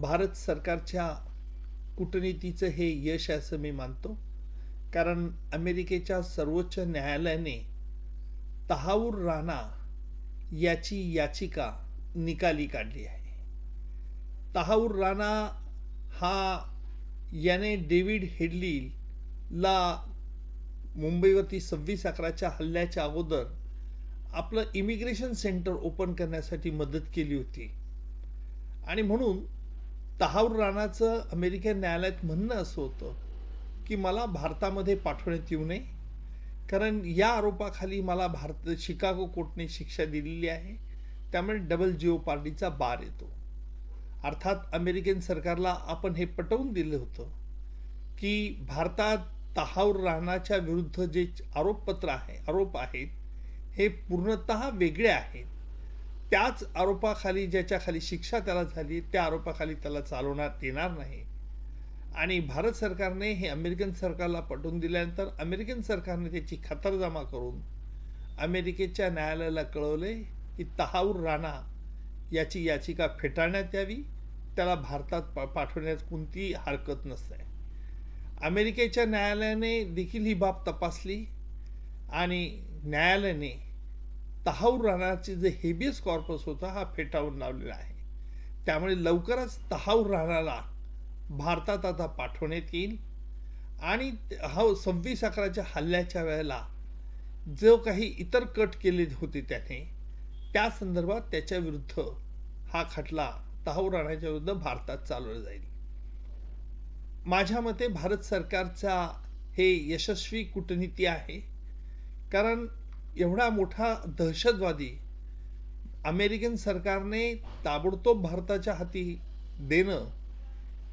भारत सरकारच्या कूटनीतीचं हे यश आहे असं मी मानतो. कारण अमेरिकेच्या सर्वोच्च न्यायालयाने तहाऊर राणा याची याचिका निकाली काढली आहे. तहावूर राणा हा याने डेव्हिड हेडलीला मुंबईवरती सव्वीस अकराच्या हल्ल्याच्या अगोदर आपलं इमिग्रेशन सेंटर ओपन करण्यासाठी मदत केली होती. आणि म्हणून तहावर राणाचं अमेरिकन न्यायालयात म्हणणं असं होतं की मला भारतामध्ये पाठवण्यात येऊ नये कारण या आरोपाखाली मला भारत शिकागो कोर्टने शिक्षा दिलेली आहे. त्यामुळे डबल जिओ पार्टीचा बार येतो. अर्थात अमेरिकन सरकारला आपण हे पटवून दिलं होतं की भारतात तहावर राणाच्या विरुद्ध जे आरोपपत्र आहे आरोप आहेत हे पूर्णतः वेगळे आहेत. त्याच आरोपाखाली ज्याच्याखाली शिक्षा त्याला झाली त्या आरोपाखाली त्याला चालवण्यात येणार नाही. आणि भारत सरकारने हे अमेरिकन सरकारला पटवून दिल्यानंतर अमेरिकन सरकारने त्याची खतरजमा करून अमेरिकेच्या न्यायालयाला कळवले की तहाऊर राणा याची याचिका फेटाळण्यात यावी त्याला भारतात पा पाठवण्यात कोणतीही हरकत नसते. अमेरिकेच्या न्यायालयाने देखील ही बाब तपासली आणि न्यायालयाने तहाऊर राणाचे जे हेबियस कॉर्पस होता हा फेटाळून लावलेला आहे. त्यामुळे लवकरच तहाऊर राणाला भारतात आता पाठवण्यात येईल. आणि हा सव्वीस अकराच्या हल्ल्याच्या वेळेला जो काही इतर कट केले होते त्याने त्या संदर्भात त्याच्या विरुद्ध हा खटला तहाऊ राणाच्या विरुद्ध भारतात चालवला जाईल. माझ्या मते भारत सरकारचा हे यशस्वी कूटनीती आहे. कारण एवढा मोठा दहशतवादी अमेरिकन सरकारने ताबडतोब भारताच्या हाती देणं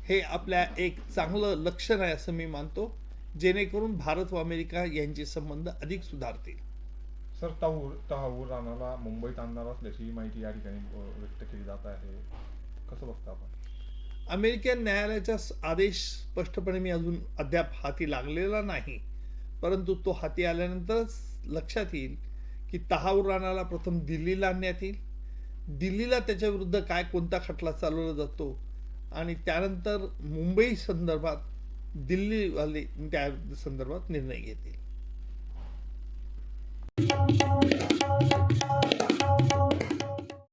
हे आपल्या एक चांगलं लक्षण आहे असं मी मानतो जेणेकरून भारत व अमेरिका यांचे संबंध अधिक सुधारतील. सर तहाऊर तहाऊर राणाला मुंबईत आणणार असल्याची माहिती या ठिकाणी व्यक्त केली जात आहे. कसं बघता आपण? अमेरिकन न्यायालयाचा आदेश स्पष्टपणे मी अजून अद्याप हाती लागलेला नाही. परंतु तो हाती आल्यानंतरच लक्षात येईल की तहाऊर राणाला प्रथम दिल्लीला आणण्यात येईल. दिल्लीला त्याच्या विरुद्ध काय कोणता खटला चालवला जातो आणि त्यानंतर मुंबई संदर्भात दिल्लीवाले त्या संदर्भात निर्णय घेतील.